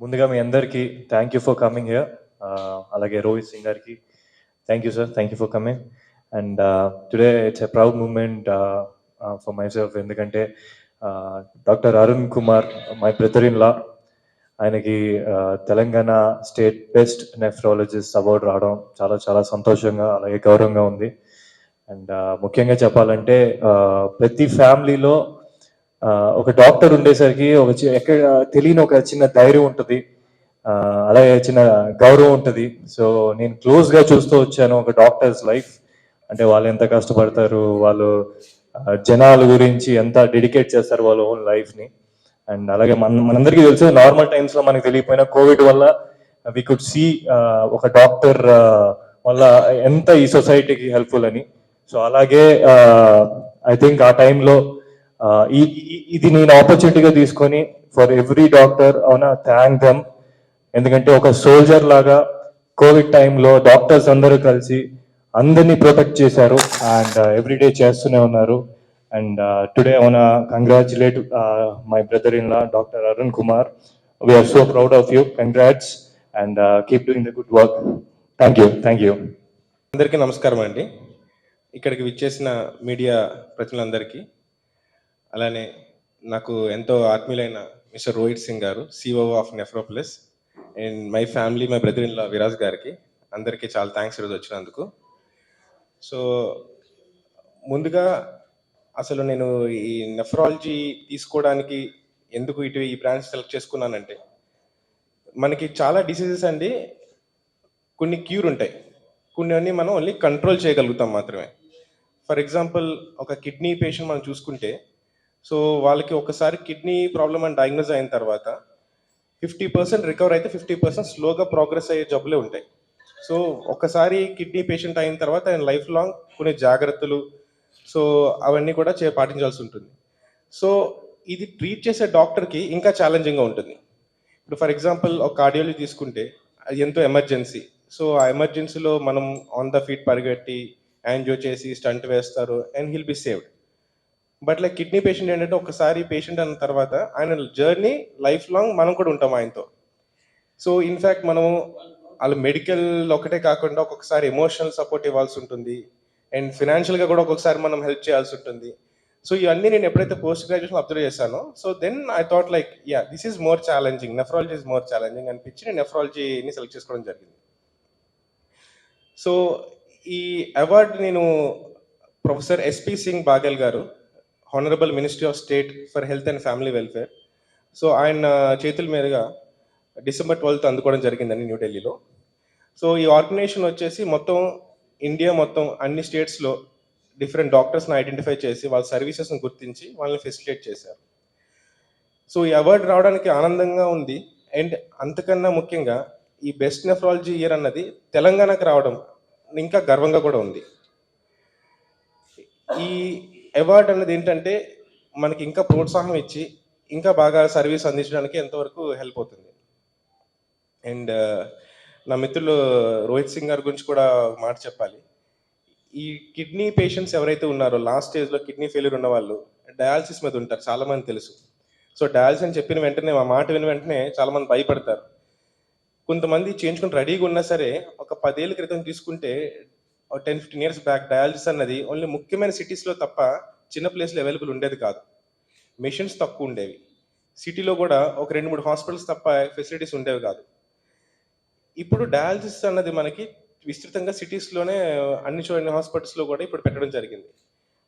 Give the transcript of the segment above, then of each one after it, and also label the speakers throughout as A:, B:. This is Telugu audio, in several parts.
A: ముందుగా మీ అందరికీ thank you for coming here అలాగే రోహిత్ సింగ్ గారికి thank you sir thank you for coming and today it's a proud moment for myself ఎందుకంటే doctor Arun Kumar my brother in law ఆయనకి Telangana state best nephrologist award రావడం చాలా చాలా సంతోషంగా అలాగే గౌరవంగా ఉంది. అండ్ uh, ముఖ్యంగా చెప్పాలంటే ప్రతి ఫ్యామిలీలో ఒక డాక్టర్ ఉండేసరికి ఒక ఎక్కడ తెలియని ఒక చిన్న ధైర్యం ఉంటుంది. అలాగే చిన్న గౌరవం ఉంటుంది. సో నేను క్లోజ్గా చూస్తూ వచ్చాను ఒక డాక్టర్స్ లైఫ్. అంటే వాళ్ళు ఎంత కష్టపడతారు వాళ్ళు జనాల గురించి ఎంత డెడికేట్ చేస్తారు వాళ్ళ ఓన్ లైఫ్ని. అండ్ అలాగే మన మనందరికీ తెలుసు నార్మల్ టైమ్స్లో మనకి తెలియపోయిన కోవిడ్ వల్ల వి కుడ్ సీ ఒక డాక్టర్ వల్ల ఎంత ఈ సొసైటీకి హెల్ప్ఫుల్ అని. సో అలాగే ఐ థింక్ ఆ టైంలో ఇది నేను ఆపర్చునిటీగా తీసుకొని ఫర్ ఎవ్రీ డాక్టర్ అవునా థ్యాంక్ దమ్ ఎందుకంటే ఒక సోల్జర్ లాగా కోవిడ్ టైంలో డాక్టర్స్ అందరూ కలిసి అందరినీ ప్రొటెక్ట్ చేశారు అండ్ ఎవ్రీడే చేస్తూనే ఉన్నారు. అండ్ టుడే అవునా congratulate my brother in law doctor Arun Kumar we are so proud of you congrats and keep doing the good work thank you thank you
B: అందరికీ నమస్కారం అండి ఇక్కడికి విచ్చేసిన మీడియా ప్రతినిధులందరికీ అలానే నాకు ఎంతో ఆత్మీయులైన మిస్టర్ రోహిత్ సింగ్ గారు CEO of NephroPlus and my family my brother in law Viraj గారికి అందరికీ చాలా థ్యాంక్స్ ఈరోజు వచ్చినందుకు. సో ముందుగా అసలు నేను ఈ నెఫ్రాలజీ తీసుకోవడానికి ఎందుకు ఇటు ఈ బ్రాంచ్ సెలెక్ట్ చేసుకున్నానంటే మనకి చాలా డిసీజెస్ అండి కొన్ని క్యూర్ ఉంటాయి. కొన్ని అన్ని మనం ఓన్లీ కంట్రోల్ చేయగలుగుతాం మాత్రమే. ఫర్ ఎగ్జాంపుల్ ఒక కిడ్నీ పేషెంట్ మనం చూసుకుంటే సో వాళ్ళకి ఒకసారి కిడ్నీ ప్రాబ్లమ్ అని డయాగ్నోజ్ అయిన తర్వాత ఫిఫ్టీ పర్సెంట్ రికవర్ అయితే ఫిఫ్టీ పర్సెంట్ స్లోగా ప్రోగ్రెస్ అయ్యే జబ్బులే ఉంటాయి. సో ఒకసారి కిడ్నీ పేషెంట్ అయిన తర్వాత ఆయన లైఫ్ లాంగ్ కొన్ని జాగ్రత్తలు సో అవన్నీ కూడా చే పాటించాల్సి ఉంటుంది. సో ఇది ట్రీట్ చేసే డాక్టర్కి ఇంకా ఛాలెంజింగ్గా ఉంటుంది. ఇప్పుడు ఫర్ ఎగ్జాంపుల్ ఒక కార్డియాలజీ తీసుకుంటే అది ఎంతో ఎమర్జెన్సీ సో ఆ ఎమర్జెన్సీలో మనం ఆన్ ద ఫీట్ పరిగెట్టి యాంజియో చేసి స్టంట్ వేస్తారు and he'll be saved but like kidney patient ఏంటంటే ఒకసారి పేషెంట్ అన్న తర్వాత ఆయన జర్నీ లైఫ్ లాంగ్ మనం కూడా ఉంటాం ఆయనతో. సో ఇన్ఫ్యాక్ట్ మనము వాళ్ళ మెడికల్ ఒకటే కాకుండా ఒక్కొక్కసారి ఎమోషనల్ సపోర్ట్ ఇవ్వాల్సి ఉంటుంది. అండ్ ఫినాన్షియల్గా కూడా ఒక్కొక్కసారి మనం హెల్ప్ చేయాల్సి ఉంటుంది. సో ఇవన్నీ నేను ఎప్పుడైతే పోస్ట్ గ్రాడ్యుయేషన్ అబ్జర్వ్ చేశానో so then I thought like yeah this is more challenging. Nephrology is more challenging అనిపించి నేను నెఫ్రాలజీని సెలెక్ట్ చేసుకోవడం జరిగింది. సో ఈ అవార్డు నేను ప్రొఫెసర్ ఎస్పి సింగ్ బాగెల్ గారు honourable ministry of state for health and family welfare so ఆయన చేతుల మీదుగా డిసెంబర్ ట్వెల్త్ అందుకోవడం జరిగిందండి న్యూఢిల్లీలో సో ఈ ఆర్గనైజేషన్ వచ్చేసి మొత్తం ఇండియా మొత్తం అన్ని స్టేట్స్లో డిఫరెంట్ డాక్టర్స్ని ఐడెంటిఫై చేసి వాళ్ళ సర్వీసెస్ని గుర్తించి వాళ్ళని ఫెసిలిటేట్ చేశారు. సో ఈ అవార్డు రావడానికి ఆనందంగా ఉంది. అండ్ అంతకన్నా ముఖ్యంగా ఈ బెస్ట్ నెఫ్రాలజీ ఇయర్ అన్నది తెలంగాణకు రావడం ఇంకా గర్వంగా కూడా ఉంది. ఈ అవార్డు అనేది ఏంటంటే మనకి ఇంకా ప్రోత్సాహం ఇచ్చి ఇంకా బాగా సర్వీస్ అందించడానికి ఎంతవరకు హెల్ప్ అవుతుంది. అండ్ నా మిత్రులు రోహిత్ సింగ్ గారి గురించి కూడా మాట చెప్పాలి. ఈ కిడ్నీ పేషెంట్స్ ఎవరైతే ఉన్నారో లాస్ట్ స్టేజ్లో కిడ్నీ ఫెయిల్యూర్ ఉన్న వాళ్ళు డయాలసిస్ మీద ఉంటారు చాలామంది తెలుసు. సో డయాలసిస్ అని చెప్పిన వెంటనే మా మాట విని వెంటనే చాలామంది భయపడతారు. కొంతమంది చేయించుకుని రెడీగా ఉన్నా సరే ఒక పదేళ్ళ క్రితం తీసుకుంటే ten fifteen years back dialysis అన్నది ఓన్లీ ముఖ్యమైన సిటీస్లో తప్ప చిన్న ప్లేస్లో అవైలబుల్ ఉండేది కాదు. మెషిన్స్ తక్కువ ఉండేవి. సిటీలో కూడా ఒక రెండు మూడు హాస్పిటల్స్ తప్ప ఫెసిలిటీస్ ఉండేవి కాదు. ఇప్పుడు డయాలసిస్ అన్నది మనకి విస్తృతంగా సిటీస్లోనే అన్ని చో హాస్పిటల్స్లో కూడా ఇప్పుడు పెట్టడం జరిగింది.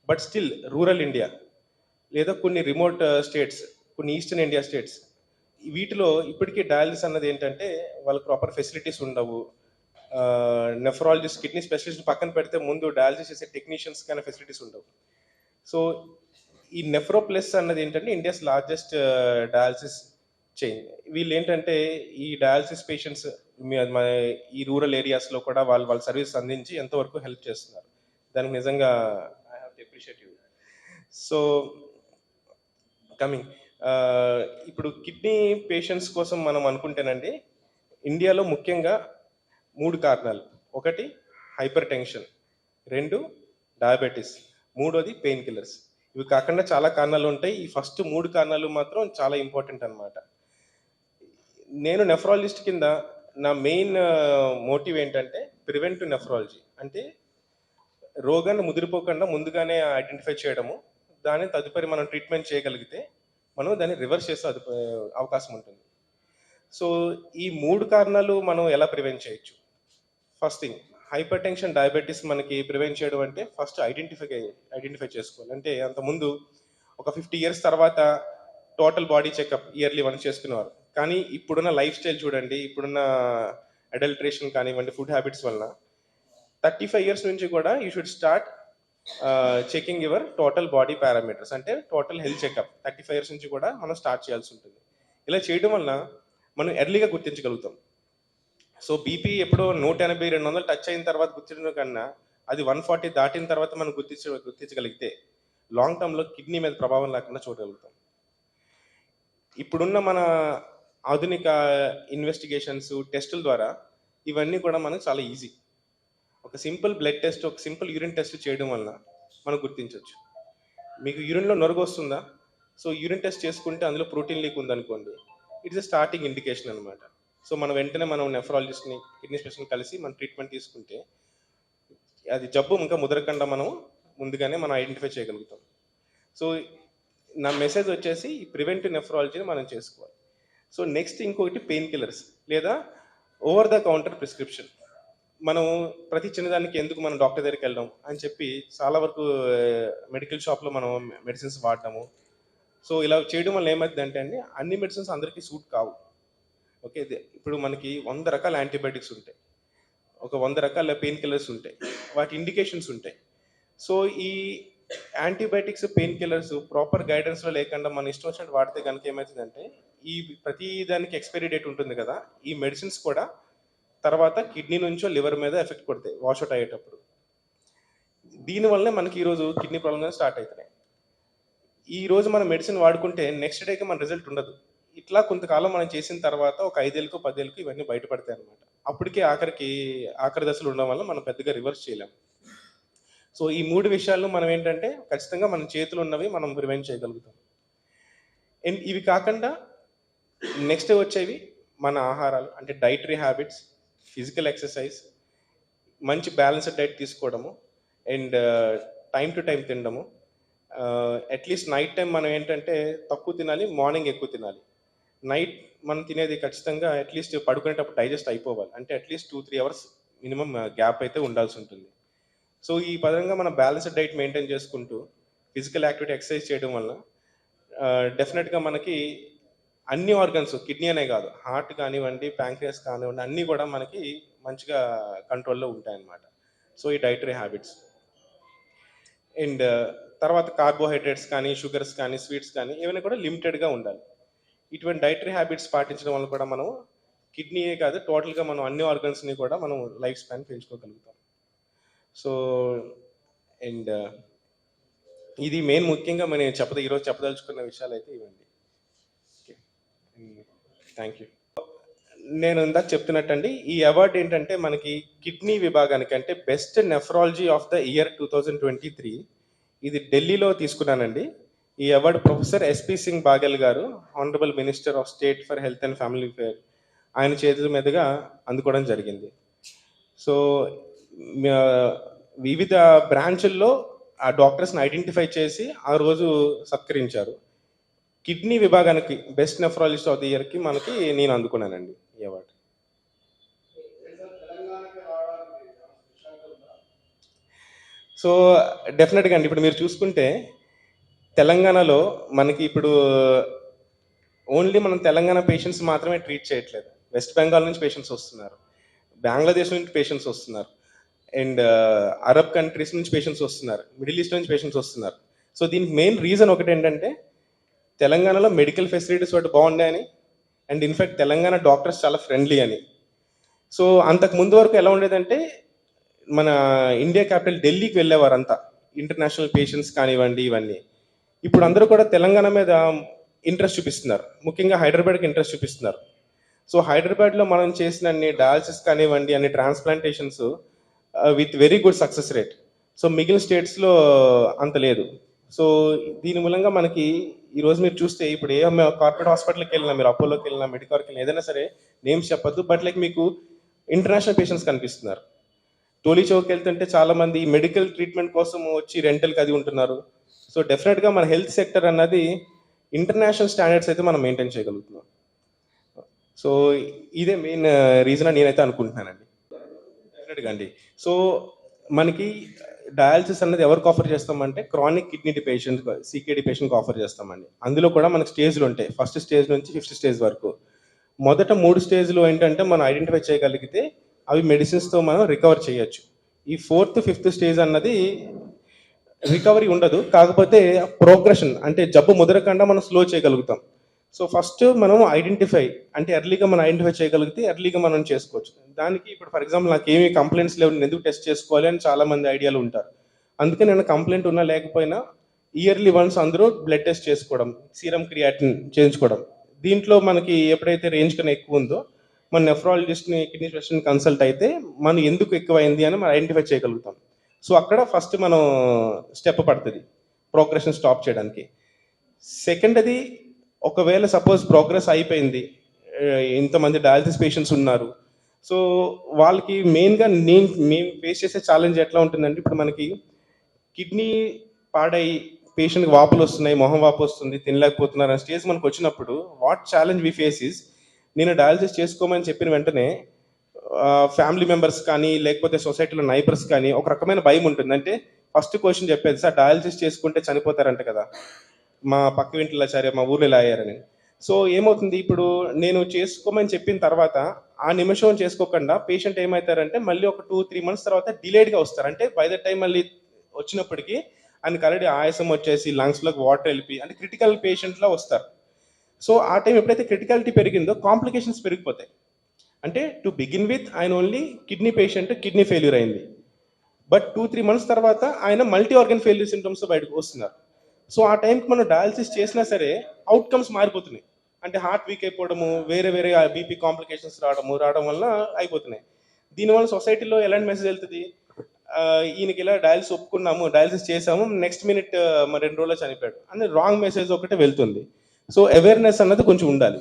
B: బట్ స్టిల్ రూరల్ ఇండియా లేదా కొన్ని రిమోట్ స్టేట్స్ uh, కొన్ని ఈస్టర్న్ ఇండియా స్టేట్స్ వీటిలో ఇప్పటికీ డయాలసిస్ అన్నది ఏంటంటే వాళ్ళకి ప్రాపర్ ఫెసిలిటీస్ ఉండవు. నెఫ్రాలజిస్ట్ కిడ్నీ స్పెషలిస్ట్ పక్కన పెడితే ముందు డయాలసిస్ చేసే టెక్నీషియన్స్ కానీ ఫెసిలిటీస్ ఉండవు. సో ఈ నెఫ్రో ప్లస్ అన్నది ఏంటంటే ఇండియాస్ లార్జెస్ట్ డయాలసిస్ చైన్ వీళ్ళు ఏంటంటే ఈ డయాలసిస్ పేషెంట్స్ ఈ రూరల్ ఏరియాస్లో కూడా వాళ్ళు వాళ్ళ సర్వీస్ అందించి ఎంతవరకు హెల్ప్ చేస్తున్నారు. దానికి నిజంగా I have to appreciate you so coming ఇప్పుడు కిడ్నీ పేషెంట్స్ కోసం మనం అనుకుంటేనండి ఇండియాలో ముఖ్యంగా మూడు కారణాలు. ఒకటి హైపర్ టెన్షన్ రెండు డయాబెటీస్. మూడోది పెయిన్ కిల్లర్స్. ఇవి కాకుండా చాలా కారణాలు ఉంటాయి. ఈ ఫస్ట్ మూడు కారణాలు మాత్రం చాలా ఇంపార్టెంట్ అన్నమాట. నేను నెఫ్రాలజిస్ట్ కింద నా మెయిన్ మోటివ్ ఏంటంటే ప్రివెంట్ నెఫ్రాలజీ. అంటే రోగాన్ని ముదిరిపోకుండా ముందుగానే ఐడెంటిఫై చేయడము దాన్ని తదుపరి మనం ట్రీట్మెంట్ చేయగలిగితే మనం దాన్ని రివర్స్ చేసే అవకాశం ఉంటుంది. సో ఈ మూడు కారణాలు మనం ఎలా ప్రివెంట్ చేయొచ్చు? First thing hypertension diabetes మనకి ప్రివెంట్ చేయడం అంటే ఫస్ట్ ఐడెంటిఫై ఐడెంటిఫై చేసుకోవాలి. అంటే అంతకుముందు ఒక ఫిఫ్టీ ఇయర్స్ తర్వాత total body checkup yearly once చేసుకునేవారు. కానీ ఇప్పుడున్న లైఫ్ స్టైల్ చూడండి ఇప్పుడున్న అడల్ట్రేషన్ కానివ్వండి ఫుడ్ హ్యాబిట్స్ వలన థర్టీ ఫైవ్ ఇయర్స్ నుంచి కూడా you should start checking your total body parameters. అంటే total health checkup thirty five years నుంచి కూడా మనం స్టార్ట్ చేయాల్సి ఉంటుంది. ఇలా చేయడం వలన మనం ఎర్లీగా గుర్తించగలుగుతాం. సో బీపీ ఎప్పుడో నూట ఎనభై రెండు వందలు టచ్ అయిన తర్వాత గుర్తించడం కన్నా అది వన్ ఫార్టీ దాటిన తర్వాత మనం గుర్తించ గుర్తించగలిగితే లాంగ్ టర్మ్లో కిడ్నీ మీద ప్రభావం లేకుండా చూడగలుగుతాం. ఇప్పుడున్న మన ఆధునిక ఇన్వెస్టిగేషన్స్ టెస్టుల ద్వారా ఇవన్నీ కూడా మనకు చాలా ఈజీ ఒక సింపుల్ బ్లడ్ టెస్ట్ ఒక సింపుల్ యూరిన్ టెస్ట్ చేయడం వలన మనం గుర్తించవచ్చు. మీకు యూరిన్లో నొరుగు వస్తుందా? సో యూరిన్ టెస్ట్ చేసుకుంటే అందులో ప్రోటీన్ లీక్ ఉందనుకోండి ఇట్స్ స్టార్టింగ్ ఇండికేషన్ అనమాట సో మనం వెంటనే మనం నెఫ్రాలజిస్ట్ని కిడ్నీ స్పెషల్ని కలిసి మనం ట్రీట్మెంట్ తీసుకుంటే అది జబ్బు ఇంకా ముదరకుండా మనం ముందుగానే మనం ఐడెంటిఫై చేయగలుగుతాం. సో నా మెసేజ్ వచ్చేసి ప్రివెంట్ ప్రివెంటివ్ నెఫ్రాలజీని మనం చేసుకోవాలి. సో నెక్స్ట్ ఇంకొకటి పెయిన్ కిల్లర్స్ లేదా ఓవర్ ద కౌంటర్ ప్రిస్క్రిప్షన్ మనం ప్రతి చిన్నదానికి ఎందుకు మనం డాక్టర్ దగ్గరికి వెళ్ళడం అని చెప్పి చాలా వరకు eh, మెడికల్ షాప్లో మనం మెడిసిన్స్ వాడటము సో ఇలా చేయడం వల్ల ఏమవుతుందంటే అండి అన్ని మెడిసిన్స్ అందరికీ సూట్ కావు. ఓకే ఇప్పుడు మనకి వంద రకాల యాంటీబయాటిక్స్ ఉంటాయి. ఒక వంద రకాల పెయిన్ కిల్లర్స్ ఉంటాయి. వాటి ఇండికేషన్స్ ఉంటాయి. సో ఈ యాంటీబయాటిక్స్ పెయిన్ కిల్లర్స్ ప్రాపర్ గైడెన్స్లో లేకుండా మన ఇష్టం వచ్చినట్టు వాడితే కనుక ఏమవుతుందంటే ఈ ప్రతి దానికి ఎక్స్పైరీ డేట్ ఉంటుంది కదా ఈ మెడిసిన్స్ కూడా తర్వాత కిడ్నీ నుంచో లివర్ మీద ఎఫెక్ట్ కొడతాయి వాషౌట్ అయ్యేటప్పుడు. దీనివల్లనే మనకి ఈరోజు కిడ్నీ ప్రాబ్లమ్స్ స్టార్ట్ అవుతున్నాయి. ఈరోజు మన మనం మెడిసిన్ వాడుకుంటే నెక్స్ట్ డేకి మన రిజల్ట్ ఉండదు. ఇట్లా కొంతకాలం మనం చేసిన తర్వాత ఒక ఐదేళ్ళకు పదేళ్ళకు ఇవన్నీ బయటపడతాయి అనమాట అప్పటికే ఆఖరికి ఆఖరి దశలు ఉండడం వల్ల మనం పెద్దగా రివర్స్ చేయలేము సో ఈ మూడు విషయాలను మనం ఏంటంటే ఖచ్చితంగా మన చేతులు ఉన్నవి మనం ప్రివెంట్ చేయగలుగుతాం. అండ్ ఇవి కాకుండా నెక్స్ట్ వచ్చేవి మన ఆహారాలు అంటే డైటరీ హ్యాబిట్స్ ఫిజికల్ ఎక్సర్సైజ్ మంచి బ్యాలెన్స్డ్ డైట్ తీసుకోవడము అండ్ టైం టు టైం తినడము అట్లీస్ట్ నైట్ టైం మనం ఏంటంటే తక్కువ తినాలి మార్నింగ్ ఎక్కువ తినాలి. నైట్ మనం తినేది ఖచ్చితంగా అట్లీస్ట్ పడుకునేటప్పుడు డైజెస్ట్ అయిపోవాలి. అంటే at least two three hours minimum gap అయితే ఉండాల్సి ఉంటుంది. సో ఈ పరంగా మనం బ్యాలెన్స్డ్ డైట్ మెయింటైన్ చేసుకుంటూ ఫిజికల్ యాక్టివిటీ ఎక్సర్సైజ్ చేయడం వల్ల uh, డెఫినెట్గా మనకి అన్ని ఆర్గన్స్ కిడ్నీ అనే కాదు హార్ట్ కానివ్వండి ప్యాంక్రియాస్ కానివ్వండి అన్నీ కూడా మనకి మంచిగా కంట్రోల్లో ఉంటాయన్నమాట. సో ఈ డైటరీ హ్యాబిట్స్ అండ్ తర్వాత కార్బోహైడ్రేట్స్ కానీ షుగర్స్ కానీ స్వీట్స్ కానీ ఏమైనా కూడా లిమిటెడ్గా ఉండాలి. ఇటువంటి డైటరీ హ్యాబిట్స్ పాటించడం వల్ల కూడా మనం కిడ్నీయే కాదు టోటల్గా మనం అన్ని ఆర్గన్స్ని కూడా మనం లైఫ్ స్పాన్ పెంచుకోగలుగుతాం. సో అండ్ uh, ఇది మెయిన్ ముఖ్యంగా మనం చెప్పద ఈరోజు చెప్పదలుచుకున్న విషయాలు అయితే ఇవ్వండి థ్యాంక్ యూ నేను ఇందాక చెప్తున్నట్టండి ఈ అవార్డు ఏంటంటే మనకి కిడ్నీ విభాగానికి అంటే best nephrology of the year two thousand twenty three ఇది ఢిల్లీలో తీసుకున్నానండి. ఈ award professor SP Singh Baghel గారు honourable minister of state for health and family fare ఆయన చేతుల మీదుగా అందుకోవడం జరిగింది. సో వివిధ బ్రాంచుల్లో ఆ డాక్టర్స్ని ఐడెంటిఫై చేసి ఆ రోజు సత్కరించారు. కిడ్నీ విభాగానికి బెస్ట్ నెఫ్రాలజిస్ట్ ఆఫ్ ది ఇయర్కి మనకి నేను అందుకున్నానండి ఈ అవార్డు. సో డెఫినెట్గా అండి ఇప్పుడు మీరు చూసుకుంటే తెలంగాణలో మనకి ఇప్పుడు ఓన్లీ మనం తెలంగాణ పేషెంట్స్ మాత్రమే ట్రీట్ చేయట్లేదు. వెస్ట్ బెంగాల్ నుంచి పేషెంట్స్ వస్తున్నారు. బంగ్లాదేశ్ నుంచి పేషెంట్స్ వస్తున్నారు. అండ్ అరబ్ కంట్రీస్ నుంచి పేషెంట్స్ వస్తున్నారు. మిడిల్ ఈస్ట్ నుంచి పేషెంట్స్ వస్తున్నారు. సో దీనికి మెయిన్ రీజన్ ఒకటి ఏంటంటే తెలంగాణలో మెడికల్ ఫెసిలిటీస్ ఒకటి బాగున్నాయని and in fact Telangana doctors చాలా ఫ్రెండ్లీ అని. సో అంతకు ముందు వరకు ఎలా ఉండేదంటే మన ఇండియా క్యాపిటల్ ఢిల్లీకి వెళ్ళేవారు అంతా ఇంటర్నేషనల్ పేషెంట్స్ కానివ్వండి ఇవన్నీ. ఇప్పుడు అందరూ కూడా తెలంగాణ మీద ఇంట్రెస్ట్ చూపిస్తున్నారు. ముఖ్యంగా హైదరాబాద్కి ఇంట్రెస్ట్ చూపిస్తున్నారు. సో హైదరాబాద్లో మనం చేసిన అన్ని డయాలసిస్ కానివ్వండి అన్ని transplantations with very good success rate so మిగిలిన స్టేట్స్లో అంత లేదు. సో దీని మూలంగా మనకి ఈరోజు మీరు చూస్తే ఇప్పుడు ఏ కార్పొరేట్ హాస్పిటల్కి వెళ్ళినా మీరు అపోలోకి వెళ్ళినా మెడికార్కి వెళ్ళినా ఏదైనా సరే నేమ్స్ చెప్పొద్దు బట్ లైక్ మీకు ఇంటర్నేషనల్ పేషెంట్స్ కనిపిస్తున్నారు. టోలీ చౌక్ వెళ్తుంటే చాలామంది మెడికల్ ట్రీట్మెంట్ కోసం వచ్చి రెంటల్కి అది ఉంటున్నారు. సో డెఫినెట్గా మన హెల్త్ సెక్టర్ అన్నది ఇంటర్నేషనల్ స్టాండర్డ్స్ అయితే మనం మెయింటైన్ చేయగలుగుతున్నాం. సో ఇదే మెయిన్ రీజన్ uh, అని నేనైతే అనుకుంటున్నానండి. డెఫినెట్గా అండి. సో మనకి డయాలసిస్ అనేది ఎవరికి ఆఫర్ చేస్తామంటే క్రానిక్ కిడ్నీ పేషెంట్ సీకేడి పేషెంట్కి ఆఫర్ చేస్తామండి. అందులో కూడా మనకి స్టేజ్లు ఉంటాయి. ఫస్ట్ స్టేజ్ నుంచి ఫిఫ్త్ స్టేజ్ వరకు. మొదట మూడు స్టేజ్లు ఏంటంటే మనం ఐడెంటిఫై చేయగలిగితే అవి మెడిసిన్స్తో మనం రికవర్ చేయొచ్చు. ఈ ఫోర్త్ ఫిఫ్త్ స్టేజ్ అన్నది రికవరీ ఉండదు. కాకపోతే ప్రోగ్రెషన్ అంటే జబ్బు ముదరకుండా మనం స్లో చేయగలుగుతాం. సో ఫస్ట్ మనం ఐడెంటిఫై అంటే ఎర్లీగా మనం ఐడెంటిఫై చేయగలిగితే ఎర్లీగా మనం చేసుకోవచ్చు. దానికి ఇప్పుడు ఫర్ ఎగ్జాంపుల్ నాకు ఏమి కంప్లైంట్స్ లేవు నేను ఎందుకు టెస్ట్ చేసుకోవాలి అని చాలామంది ఐడియాలు ఉంటారు. అందుకే నేను కంప్లైంట్ ఉన్నా లేకపోయినా ఇయర్లీ వన్స్ అందరూ బ్లడ్ టెస్ట్ చేసుకోవడం సీరం క్రియాటిన్ చేయించుకోవడం. దీంట్లో మనకి ఎప్పుడైతే రేంజ్ కన్నా ఎక్కువ ఉందో మన నెఫ్రాలజిస్ట్ని కిడ్నీ స్పెషలిస్ట్ని కన్సల్ట్ అయితే మనం ఎందుకు ఎక్కువైంది అని మనం ఐడెంటిఫై చేయగలుగుతాం. సో అక్కడ ఫస్ట్ మనం స్టెప్ పడుతుంది ప్రోగ్రెషన్ స్టాప్ చేయడానికి. సెకండ్ అది ఒకవేళ సపోజ్ ప్రోగ్రెస్ అయిపోయింది ఇంతమంది డయాలసిస్ పేషెంట్స్ ఉన్నారు సో వాళ్ళకి మెయిన్గా నేను మేము ఫేస్ చేసే ఛాలెంజ్ ఎట్లా ఉంటుందంటే ఇప్పుడు మనకి కిడ్నీ పాడై పేషెంట్కి వాపులు వస్తున్నాయి మొహం వాపు వస్తుంది తినలేకపోతున్నారు అనే స్టేజ్ మనకు వచ్చినప్పుడు what challenge we face is నేను డయాలసిస్ చేసుకోమని చెప్పిన వెంటనే ఫ్యామిలీ మెంబర్స్ కానీ లేకపోతే సొసైటీలో నైబర్స్ కానీ ఒక రకమైన భయం ఉంటుంది. అంటే ఫస్ట్ క్వశ్చన్ చెప్పేది సార్ డయాలసిస్ చేసుకుంటే చనిపోతారంట కదా. మా పక్క ఇంట్లో సరే మా ఊర్లో ఇలా అయ్యారని. సో ఏమవుతుంది ఇప్పుడు నేను చేసుకోమని చెప్పిన తర్వాత ఆ నిమిషం చేసుకోకుండా పేషెంట్ ఏమవుతారంటే మళ్ళీ ఒక టూ త్రీ మంత్స్ తర్వాత డిలేడ్గా వస్తారు. అంటే బై ద టైం మళ్ళీ వచ్చినప్పటికీ ఆయనకి ఆల్రెడీ ఆయాసం వచ్చేసి లంగ్స్లోకి వాటర్ వెళ్ళిపి అంటే క్రిటికల్ పేషెంట్లో వస్తారు. సో ఆ టైం ఎప్పుడైతే క్రిటికాలిటీ పెరిగిందో కాంప్లికేషన్స్ పెరిగిపోతాయి. అంటే టు బిగిన్ విత్ ఆయన only kidney patient kidney failure అయింది. బట్ టూ త్రీ మంత్స్ తర్వాత ఆయన మల్టీ ఆర్గన్ ఫెయిల్యూర్ సిమ్టమ్స్ బయటకు వస్తున్నారు. సో ఆ టైంకి మనం డయాలసిస్ చేసినా సరే అవుట్కమ్స్ మారిపోతున్నాయి. అంటే హార్ట్ వీక్ అయిపోవడము వేరే వేరే బీపీ కాంప్లికేషన్స్ రావడము రావడం వల్ల అయిపోతున్నాయి. దీనివల్ల సొసైటీలో ఎలాంటి మెసేజ్ వెళ్తుంది? ఈయనకి ఇలా డయాలసిస్ ఒప్పుకున్నాము డయాలసిస్ చేసాము నెక్స్ట్ మినిట్ మరి రెండు రోజుల్లో చనిపోయాడు. అని రాంగ్ మెసేజ్ ఒకటే వెళ్తుంది. సో అవేర్నెస్ అన్నది కొంచెం ఉండాలి.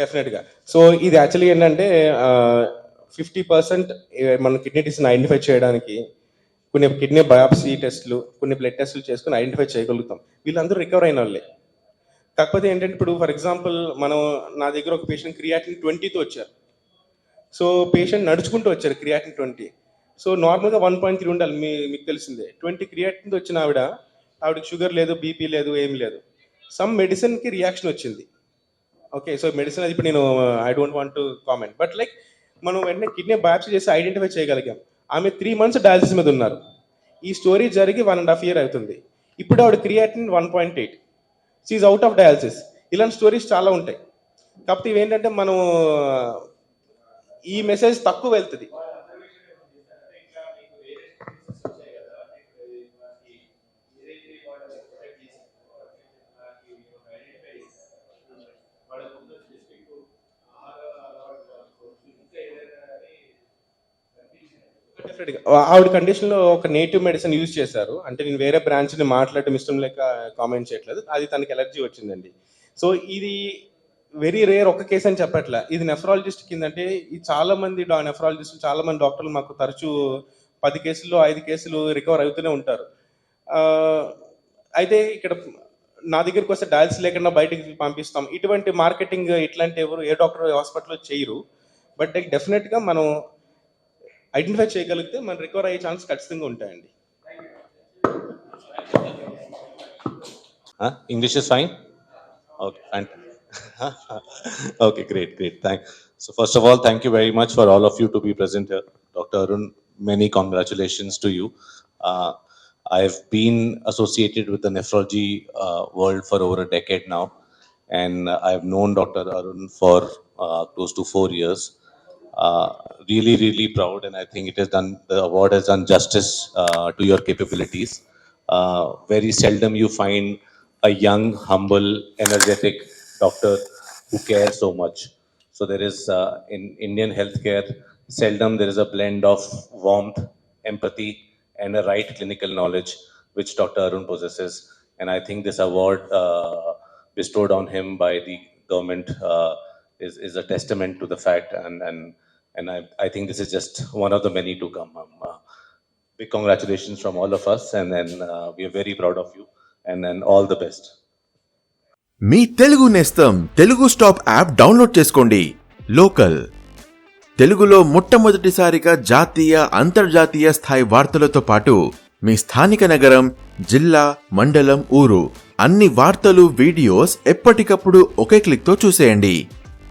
B: డెఫినెట్గా సో ఇది యాక్చువల్లీ ఏంటంటే ఫిఫ్టీ పర్సెంట్ మన కిడ్నీ డిసీజ్ ఐడెంటిఫై చేయడానికి కొన్ని కిడ్నీ బయాప్సీ టెస్ట్లు కొన్ని బ్లడ్ టెస్ట్లు చేసుకుని ఐడెంటిఫై చేయగలుగుతాం. వీళ్ళందరూ రికవర్ అయిన వాళ్ళే. కాకపోతే ఏంటంటే ఇప్పుడు ఫర్ ఎగ్జాంపుల్ మనం నా దగ్గర ఒక పేషెంట్ క్రియాటిన్ ట్వంటీతో వచ్చారు. సో పేషెంట్ నడుచుకుంటూ వచ్చారు క్రియాటిన్ ట్వంటీ సో నార్మల్గా వన్ పాయింట్ త్రీ ఉండాలి. మీ మీకు తెలిసిందే. ట్వంటీ క్రియాటిన్తో వచ్చిన ఆవిడ ఆవిడకి షుగర్ లేదు బీపీ లేదు ఏం లేదు. సమ్ మెడిసిన్కి రియాక్షన్ వచ్చింది. ఓకే సో మెడిసిన్ అది ఇప్పుడు నేను I don't want to comment but like మనం వెంటనే కిడ్నీ బయాప్సీ చేసి ఐడెంటిఫై చేయగలిగాం. ఆమె త్రీ మంత్స్ డయాలసిస్ మీద ఉన్నారు. ఈ స్టోరీ జరిగి వన్ అండ్ హాఫ్ ఇయర్ అవుతుంది. ఇప్పుడు ఆవిడ creatinine one point eight seize out of dialysis ఇలాంటి స్టోరీస్ చాలా ఉంటాయి. కాకపోతే ఇవేంటంటే మనం ఈ మెసేజ్ తక్కువ వెళ్తుంది. ఆవిడ కండిషన్లో ఒక నేటివ్ మెడిసిన్ యూజ్ చేశారు. అంటే నేను వేరే బ్రాంచ్ని మాట్లాడటం ఇష్టం లేక కామెంట్ చేయట్లేదు. అది తనకి ఎలర్జీ వచ్చిందండి. సో ఇది వెరీ రేర్ ఒక కేసు అని చెప్పట్లా. ఇది నెఫ్రాలజిస్ట్ కింద అంటే ఈ చాలా మంది నెఫ్రాలజిస్ట్ చాలా మంది డాక్టర్లు మాకు తరచూ పది కేసుల్లో ఐదు కేసులు రికవర్ అవుతూనే ఉంటారు. అయితే ఇక్కడ నా దగ్గరికి వస్తే డయాల్స్ లేకుండా బయటికి పంపిస్తాం. ఇటువంటి మార్కెటింగ్ ఇట్లాంటి ఎవరు ఏ డాక్టర్ హాస్పిటల్లో చేయరు. బట్ డెఫినెట్గా మనం ఐడెంటిఫై చేయగలిగితే మన రికవర్ అయ్యే ఛాన్స్ ఖచ్చితంగా ఉంటాయండి
C: Huh? English is fine? Okay, fantastic. okay, great, great. Thank. So first of all, thank you very much for all of you to be present here. Dr. Arun, many congratulations to you. Uh, I've been associated with the nephrology uh, world for over a decade now, and I've known Dr. Arun for uh, close to four years. Uh, really, really proud, and I think it has done the award has done justice uh, to your capabilities. Uh, very seldom you find a young, humble, energetic doctor who cares so much. So there is uh, in Indian healthcare, seldom there is a blend of warmth, empathy, and a right clinical knowledge which Dr. Arun possesses. And I think this award uh, bestowed on him by the government uh, is, is a testament to the fact. And, and, and I, I think this is just one of the many to come. Um, uh, big congratulations from all of us. And then uh, we are very proud of you. And then all the best.
D: మీ తెలుగు నేస్తం తెలుగు స్టాప్ యాప్ డౌన్లోడ్ చేసుకోండి లోకల్ తెలుగులో మొట్టమొదటిసారిగా జాతీయ అంతర్జాతీయ స్థాయి వార్తలతో పాటు మీ స్థానిక నగరం జిల్లా మండలం ఊరు అన్ని వార్తలు వీడియోస్ ఎప్పటికప్పుడు ఒకే క్లిక్తో చూసేయండి